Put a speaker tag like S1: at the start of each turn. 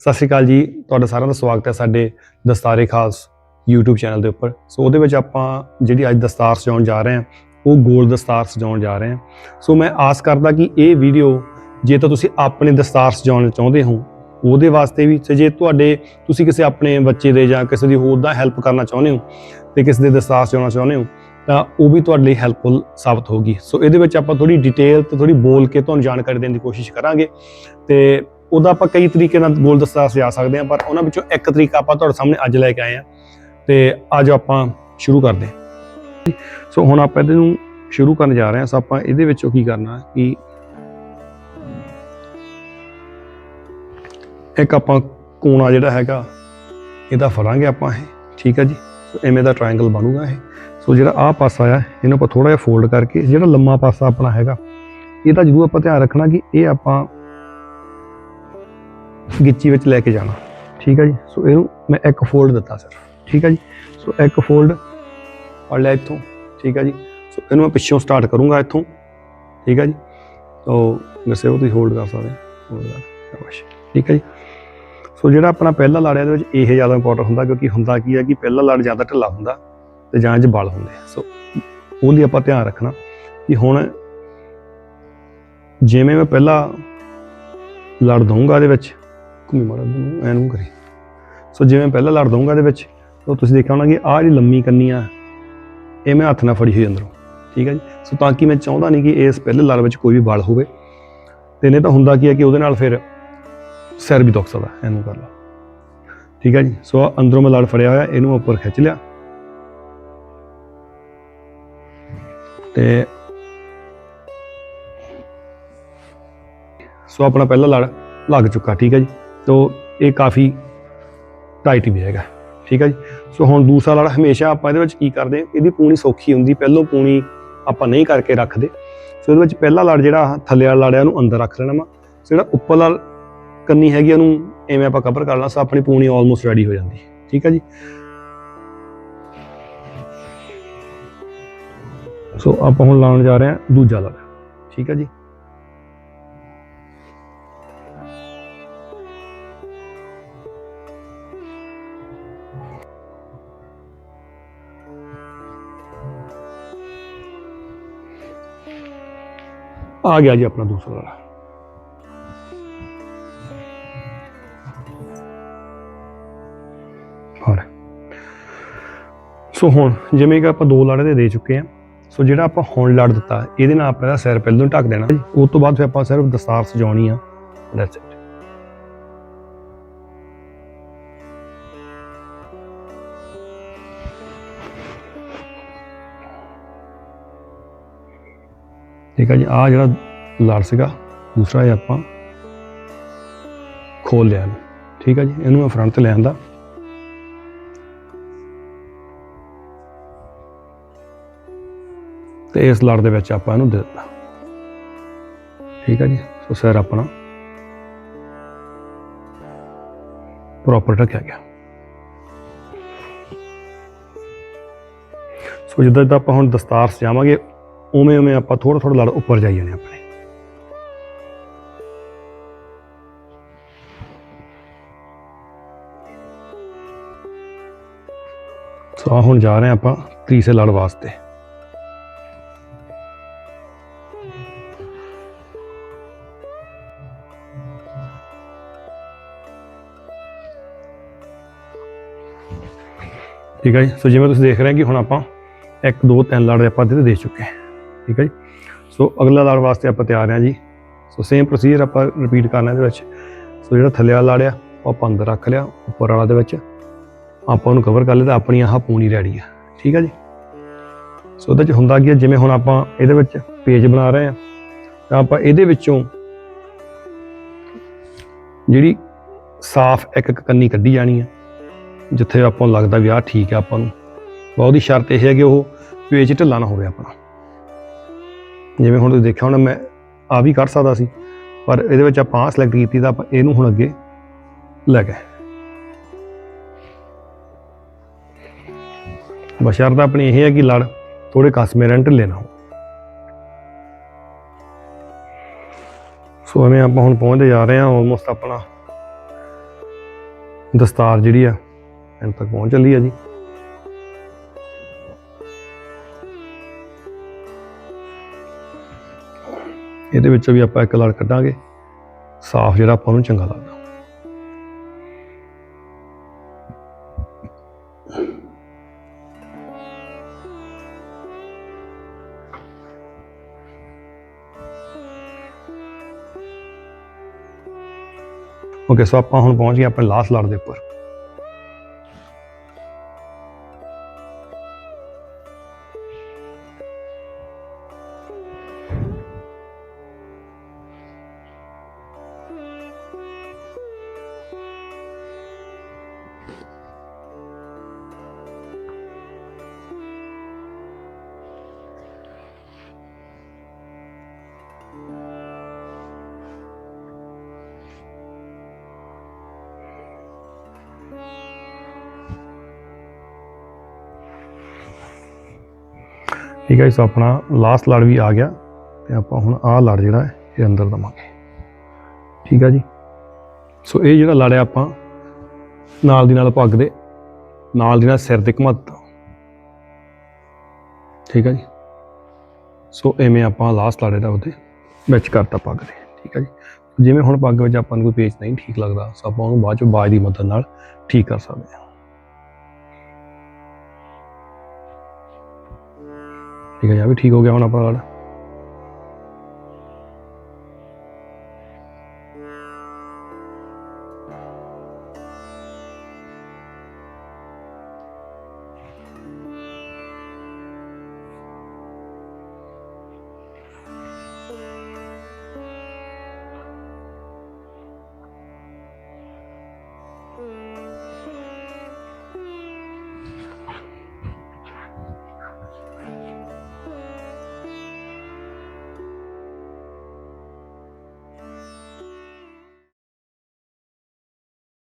S1: ਸਤਿ ਸ਼੍ਰੀ ਅਕਾਲ ਜੀ, ਤੁਹਾਡਾ ਸਾਰਿਆਂ ਦਾ ਸਵਾਗਤ ਹੈ ਸਾਡੇ ਦਸਤਾਰੇ ਖਾਸ YouTube ਚੈਨਲ ਦੇ ਉੱਪਰ। ਸੋ ਉਹਦੇ ਵਿੱਚ ਆਪਾਂ ਜਿਹੜੀ ਅੱਜ ਦਸਤਾਰ ਸਜਾਉਣ ਜਾ ਰਹੇ ਹਾਂ, ਉਹ ਗੋਲ ਦਸਤਾਰ ਸਜਾਉਣ ਜਾ ਰਹੇ ਹਾਂ। ਸੋ ਮੈਂ ਆਸ ਕਰਦਾ ਕਿ ਇਹ ਵੀਡੀਓ ਜੇ ਤਾਂ ਤੁਸੀਂ ਆਪਣੇ ਦਸਤਾਰ ਸਜਾਉਣਾ ਚਾਹੁੰਦੇ ਹੋ, ਉਹਦੇ ਵਾਸਤੇ ਵੀ ਤੇ ਜੇ ਤੁਹਾਡੇ ਤੁਸੀਂ ਕਿਸੇ ਆਪਣੇ ਬੱਚੇ ਦੇ ਜਾਂ ਕਿਸੇ ਦੀ ਹੋਰ ਦਾ ਹੈਲਪ ਕਰਨਾ ਚਾਹੁੰਦੇ ਹੋ ਤੇ ਕਿਸੇ ਦੇ ਦਸਤਾਰ ਸਜਾਉਣਾ ਚਾਹੁੰਦੇ ਹੋ, ਤਾਂ ਉਹ ਵੀ ਤੁਹਾਡੇ ਲਈ ਹੈਲਪਫੁਲ ਸਾਬਤ ਹੋਗੀ ਸੋ ਇਹਦੇ ਵਿੱਚ ਆਪਾਂ ਥੋੜੀ ਡਿਟੇਲ ਤੇ ਥੋੜੀ ਬੋਲ ਕੇ ਤੁਹਾਨੂੰ ਜਾਣਕਾਰੀ ਦੇਣ ਦੀ ਕੋਸ਼ਿਸ਼ ਕਰਾਂਗੇ ਤੇ ਉਹਦਾ ਆਪਾਂ ਕਈ ਤਰੀਕੇ ਨਾਲ ਗੋਲ ਸਜਾ ਸਕਦੇ ਹਾਂ, ਪਰ ਉਹਨਾਂ ਵਿੱਚੋਂ ਇੱਕ ਤਰੀਕਾ ਆਪਾਂ ਤੁਹਾਡੇ ਸਾਹਮਣੇ ਅੱਜ ਲੈ ਕੇ ਆਏ ਹਾਂ ਤੇ ਅੱਜ ਆਪਾਂ ਸ਼ੁਰੂ ਕਰਦੇ ਹਾਂ। ਸੋ ਹੁਣ ਆਪਾਂ ਇਹਦੇ ਨੂੰ ਸ਼ੁਰੂ ਕਰਨ ਜਾ ਰਹੇ ਹਾਂ। ਸੋ ਆਪਾਂ ਇਹਦੇ ਵਿੱਚੋਂ ਕੀ ਕਰਨਾ ਕਿ ਇੱਕ ਆਪਾਂ ਕੋਣਾ ਜਿਹੜਾ ਹੈਗਾ, ਇਹਦਾ ਫੜਾਂਗੇ ਆਪਾਂ ਇਹ, ਠੀਕ ਹੈ ਜੀ? ਸੋ ਐਵੇਂ ਦਾ ਟ੍ਰਾਇੰਗਲ ਬਣੂਗਾ ਇਹ। ਸੋ ਜਿਹੜਾ ਆਹ ਪਾਸਾ ਆ, ਇਹਨੂੰ ਆਪਾਂ ਥੋੜਾ ਜਿਹਾ ਫੋਲਡ ਕਰਕੇ, ਜਿਹੜਾ ਲੰਮਾ ਪਾਸਾ ਆਪਣਾ ਹੈਗਾ, ਇਹਦਾ ਜ਼ਰੂਰ ਆਪਾਂ ਧਿਆਨ ਰੱਖਣਾ ਕਿ ਇਹ ਆਪਾਂ ਗਿੱਚੀ ਵਿੱਚ ਲੈ ਕੇ ਜਾਣਾ। ਠੀਕ ਹੈ ਜੀ? ਸੋ ਇਹਨੂੰ ਮੈਂ ਇੱਕ ਫੋਲਡ ਦਿੱਤਾ ਸਰ ਠੀਕ ਹੈ ਜੀ? ਸੋ ਇੱਕ ਫੋਲਡ ਫੜ ਲਿਆ ਇੱਥੋਂ। ਠੀਕ ਹੈ ਜੀ? ਸੋ ਇਹਨੂੰ ਮੈਂ ਪਿੱਛੋਂ ਸਟਾਰਟ ਕਰੂੰਗਾ ਇੱਥੋਂ। ਠੀਕ ਹੈ ਜੀ? ਸੋ ਵੈਸੇ ਉਹ ਤੁਸੀਂ ਹੋਲਡ ਕਰ ਸਕਦੇ ਹੋ। ਕਰ। ਠੀਕ ਹੈ ਜੀ? ਸੋ ਜਿਹੜਾ ਆਪਣਾ ਪਹਿਲਾ ਲੜ ਹੈ ਇਹਦੇ ਵਿੱਚ ਇਹ ਜ਼ਿਆਦਾ ਇੰਪੋਰਟੈਂਟ ਹੁੰਦਾ ਕਿਉਂਕਿ ਹੁੰਦਾ ਕੀ ਹੈ ਕਿ ਪਹਿਲਾ ਲੜ ਜ਼ਿਆਦਾ ਢਿੱਲਾ ਹੁੰਦਾ ਤੇ ਜਾਂ 'ਚ ਬਲ ਹੁੰਦੇ ਸੋ ਉਹ ਲਈ ਆਪਾਂ ਧਿਆਨ ਰੱਖਣਾ ਕਿ ਹੁਣ ਜਿਵੇਂ ਮੈਂ ਪਹਿਲਾ ਲੜ ਦਊਂਗਾ ਇਹਦੇ ਵਿੱਚ ਘੁੰਮੀ ਮਾਰਾ ਨੂੰ ਐਨੂੰ ਕਰੀ। ਸੋ ਜਿਵੇਂ ਪਹਿਲਾਂ ਲੜ ਦਊਂਗਾ ਇਹਦੇ ਵਿੱਚ ਤਾਂ ਤੁਸੀਂ ਦੇਖਿਆ ਹੋਣਾ ਕਿ ਆਹ ਜਿਹੜੀ ਲੰਮੀ ਕੰਨੀ ਆ, ਇਹ ਮੈਂ ਹੱਥ ਨਾਲ ਫੜੀ ਹੋਈ ਅੰਦਰੋਂ, ਠੀਕ ਹੈ ਜੀ? ਸੋ ਤਾਂ ਕਿ ਮੈਂ ਚਾਹੁੰਦਾ ਨਹੀਂ ਕਿ ਇਸ ਪਹਿਲੇ ਲੜ ਵਿੱਚ ਕੋਈ ਵੀ ਬਲ ਹੋਵੇ। ਤੇ ਨਹੀਂ ਤਾਂ ਹੁੰਦਾ ਕੀ ਹੈ ਕਿ ਉਹਦੇ ਨਾਲ ਫਿਰ ਸਿਰ ਵੀ ਦੁੱਖ ਸਕਦਾ ਇਹਨੂੰ ਕਰ ਲਾ। ਠੀਕ ਹੈ ਜੀ? ਸੋ ਆਹ ਅੰਦਰੋਂ ਮੈਂ ਲੜ ਫੜਿਆ ਹੋਇਆ, ਇਹਨੂੰ ਉੱਪਰ ਖਿੱਚ ਲਿਆ। ਤੇ ਸੋ ਆਪਣਾ ਪਹਿਲਾ ਲੜ ਲੱਗ ਚੁੱਕਾ, ਠੀਕ ਹੈ ਜੀ? ਤੋ ਇਹ ਕਾਫੀ ਟਾਈਟ ਵੀ ਹੈਗਾ। ਠੀਕ ਹੈ ਜੀ? ਸੋ ਹੁਣ ਦੂਸਰਾ ਲੜ, ਹਮੇਸ਼ਾ ਆਪਾਂ ਇਹਦੇ ਵਿੱਚ ਕੀ ਕਰਦੇ ਹਾਂ? ਇਹਦੀ ਪੂਣੀ ਸੌਖੀ ਹੁੰਦੀ, ਪਹਿਲੋਂ ਪੂਣੀ ਆਪਾਂ ਨਹੀਂ ਕਰਕੇ ਰੱਖਦੇ। ਸੋ ਇਹਦੇ ਵਿੱਚ ਪਹਿਲਾ ਲੜ ਜਿਹੜਾ, ਥੱਲੇ ਵਾਲਾ ਲੜ ਹੈ, ਉਹਨੂੰ ਅੰਦਰ ਰੱਖ ਲੈਣਾ ਵਾ। ਸੋ ਜਿਹੜਾ ਉੱਪਰਲਾ ਕੰਨੀ ਹੈਗੀ, ਉਹਨੂੰ ਐਵੇਂ ਆਪਾਂ ਕਵਰ ਕਰ ਲੈਣਾ ਸੋ ਆਪਣੀ ਪੂਣੀ ਆਲਮੋਸਟ ਰੈਡੀ ਹੋ ਜਾਂਦੀ। ਠੀਕ ਹੈ ਜੀ? ਸੋ ਆਪਾਂ ਹੁਣ ਲਾਉਣ ਜਾ ਰਹੇ ਹਾਂ ਦੂਜਾ ਲੜ। ਠੀਕ ਹੈ ਜੀ? ਆ ਗਿਆ ਜੀ ਆਪਣਾ ਦੂਸਰਾ ਲੜਾ ਹਾਂ ਸੋ ਹੁਣ ਜਿਵੇਂ ਕਿ ਆਪਾਂ ਦੋ ਲਾੜੇ ਦੇ ਦੇ ਚੁੱਕੇ ਆ ਸੋ ਜਿਹੜਾ ਆਪਾਂ ਹੁਣ ਲੜ ਦਿੱਤਾ, ਇਹਦੇ ਨਾਲ ਆਪਾਂ ਇਹਦਾ ਸਿਰ ਪਹਿਲਾਂ ਢੱਕ ਦੇਣਾ। ਜੀ ਉਸ ਤੋਂ ਬਾਅਦ ਫਿਰ ਆਪਾਂ ਸਿਰਫ ਦਸਤਾਰ ਸਜਾਉਣੀ ਆ। ਦੈਟਸ ਇਟ ਠੀਕ ਹੈ ਜੀ ਆ ਜਿਹੜਾ ਲੜ ਸੀਗਾ, ਦੂਸਰਾ ਇਹ ਆਪਾਂ ਖੋਲ ਲਿਆ ਇਹਨੂੰ। ਠੀਕ ਹੈ ਜੀ, ਇਹਨੂੰ ਮੈਂ ਫਰੰਟ ਤੇ ਲੈ ਆਂਦਾ। ਤੇ ਇਸ ਲੜ ਦੇ ਵਿੱਚ ਆਪਾਂ ਇਹਨੂੰ ਦੇ ਦਿੱਤਾ। ਠੀਕ ਹੈ ਜੀ, ਸੋ ਸਿਰ ਆਪਣਾ ਪ੍ਰੋਪਰ ਰੱਖਿਆ ਗਿਆ। ਸੋ ਜਿੱਦਾਂ ਜਿੱਦਾਂ ਆਪਾਂ ਹੁਣ ਦਸਤਾਰ ਸਜਾਵਾਂਗੇ ਉਵੇਂ ਉਵੇਂ ਆਪਾਂ ਥੋੜਾ ਥੋੜਾ ਲੜ ਉੱਪਰ ਜਾਈ ਜਾਣੇ ਆਪਣੇ। ਸੋ ਹੁਣ ਜਾ ਰਹੇ ਹਾਂ ਆਪਾਂ ਤੀਸਰੇ ਲੜ ਵਾਸਤੇ। ਠੀਕ ਹੈ ਜੀ? ਸੋ ਜਿਵੇਂ ਤੁਸੀਂ ਦੇਖ ਰਹੇ ਹੋ ਕਿ ਹੁਣ ਆਪਾਂ 1 2 3 ਲੜ ਆਪਾਂ ਇਹਦੇ ਦੇ ਚੁੱਕੇ ਹਾਂ। ਠੀਕ ਹੈ ਜੀ? ਸੋ ਅਗਲਾ ਲਾੜ ਵਾਸਤੇ ਆਪਾਂ ਤਿਆਰ ਹਾਂ ਜੀ। ਸੋ ਸੇਮ ਪ੍ਰੋਸੀਜਰ ਆਪਾਂ ਰਿਪੀਟ ਕਰਨਾ ਇਹਦੇ ਵਿੱਚ। ਸੋ ਜਿਹੜਾ ਥੱਲੇ ਵਾਲਾ ਲੜ ਆ, ਉਹ ਆਪਾਂ ਅੰਦਰ ਰੱਖ ਲਿਆ, ਉੱਪਰ ਵਾਲਾ ਦੇ ਵਿੱਚ। ਆਪਾਂ ਉਹਨੂੰ ਕਵਰ ਕਰ ਲਿਆ ਤਾਂ ਆਪਣੀ ਆਹ ਪੂਣੀ ਰੈਡੀ ਆ। ਠੀਕ ਹੈ ਜੀ? ਸੋ ਉਹਦੇ ਚ ਹੁੰਦਾ ਕੀ ਹੈ ਜਿਵੇਂ ਹੁਣ ਆਪਾਂ ਇਹਦੇ ਵਿੱਚ ਪੇਜ ਬਣਾ ਰਹੇ ਆ, ਤਾਂ ਆਪਾਂ ਇਹਦੇ ਵਿੱਚੋਂ ਜਿਹੜੀ ਸਾਫ਼ ਇੱਕ ਇੱਕ ਕੰਨੀ ਕੱਢੀ ਜਾਣੀ ਆ, ਜਿੱਥੇ ਆਪਾਂ ਨੂੰ ਲੱਗਦਾ ਵੀ ਆਹ ਠੀਕ ਹੈ ਆਪਾਂ ਨੂੰ। ਬਹੁਤੀ ਸ਼ਰਤ ਇਹ ਹੈ ਕਿ ਉਹ ਪੇਜ ਢਿੱਲਾ ਨਾ ਹੋਵੇ ਆਪਣਾ। ਜਿਵੇਂ ਹੁਣ ਤੁਸੀਂ ਦੇਖਿਆ ਹੋਣਾ, ਮੈਂ ਆ ਵੀ ਕਰ ਸਕਦਾ ਸੀ, ਪਰ ਇਹਦੇ ਵਿੱਚ ਆਪਾਂ ਆਹ ਸਿਲੈਕਟ ਕੀਤੀ ਤਾਂ ਆਪਾਂ ਇਹਨੂੰ ਹੁਣ ਅੱਗੇ ਲੈ ਗਏ ਬਸ਼ਰਤ ਆਪਣੀ ਇਹ ਹੈ ਕਿ ਲੜ ਥੋੜੇ ਕਸਮੇ ਰੈਂਟ ਲੈਣਾ ਹੋ ਸੋ ਐਵੇਂ ਆਪਾਂ ਹੁਣ ਪਹੁੰਚਦੇ ਜਾ ਰਹੇ ਹਾਂ ਆਲਮੋਸਟ ਆਪਣਾ ਦਸਤਾਰ ਜਿਹੜੀ ਆ ਐਂਡ ਤੱਕ ਪਹੁੰਚ ਚੱਲੀ ਆ ਜੀ। ਇਹਦੇ ਵਿੱਚੋਂ ਵੀ ਆਪਾਂ ਇੱਕ ਲੜ ਕੱਢਾਂਗੇ। ਸਾਫ਼ ਜਿਹੜਾ ਆਪਾਂ ਨੂੰ ਚੰਗਾ ਲੱਗਦਾ। ਓਕੇ ਸੋ ਆਪਾਂ ਹੁਣ ਪਹੁੰਚ ਗਏ ਆਪਣੇ ਲਾਸਟ ਲੜ ਦੇ ਉੱਪਰ। ਠੀਕ ਹੈ ਸੋ ਆਪਣਾ ਲਾਸਟ ਲੜ ਵੀ ਆ ਗਿਆ ਤੇ ਆਪਾਂ ਹੁਣ ਆਹ ਲੜ ਜਿਹੜਾ ਹੈ, ਇਹ ਅੰਦਰ ਦਵਾਂਗੇ। ਠੀਕ ਆ ਜੀ? ਸੋ ਇਹ ਜਿਹੜਾ ਲੜ ਹੈ ਆਪਾਂ ਨਾਲ ਦੀ ਨਾਲ ਪੱਗ ਦੇ ਨਾਲ ਦੀ ਨਾਲ ਸਿਰ ਦੇ ਘਮੱਤਾ ਠੀਕ ਆ ਜੀ? ਸੋ ਐਵੇਂ ਆਪਾਂ ਲਾਸਟ ਲੜੇ ਦਾ ਉਹਦੇ ਵਿੱਚ ਕਰਤਾ ਪੱਗ ਦੇ ਠੀਕ ਆ ਜੀ? ਜਿਵੇਂ ਹੁਣ ਪੱਗ ਵਿੱਚ ਆਪਾਂ ਨੂੰ ਕੋਈ ਪੇਚ ਨਹੀਂ ਠੀਕ ਲੱਗਦਾ, ਸੋ ਆਪਾਂ ਉਹਨੂੰ ਬਾਅਦ ਚ ਬਾਜ ਦੀ ਮਦਦ ਨਾਲ ਠੀਕ ਕਰ ਸਕਦੇ ਹਾਂ। ਠੀਕ ਹੈ ਜੀ ਵੀ ਠੀਕ ਹੋ ਗਿਆ ਹੁਣ ਆਪਣਾ ਲੜ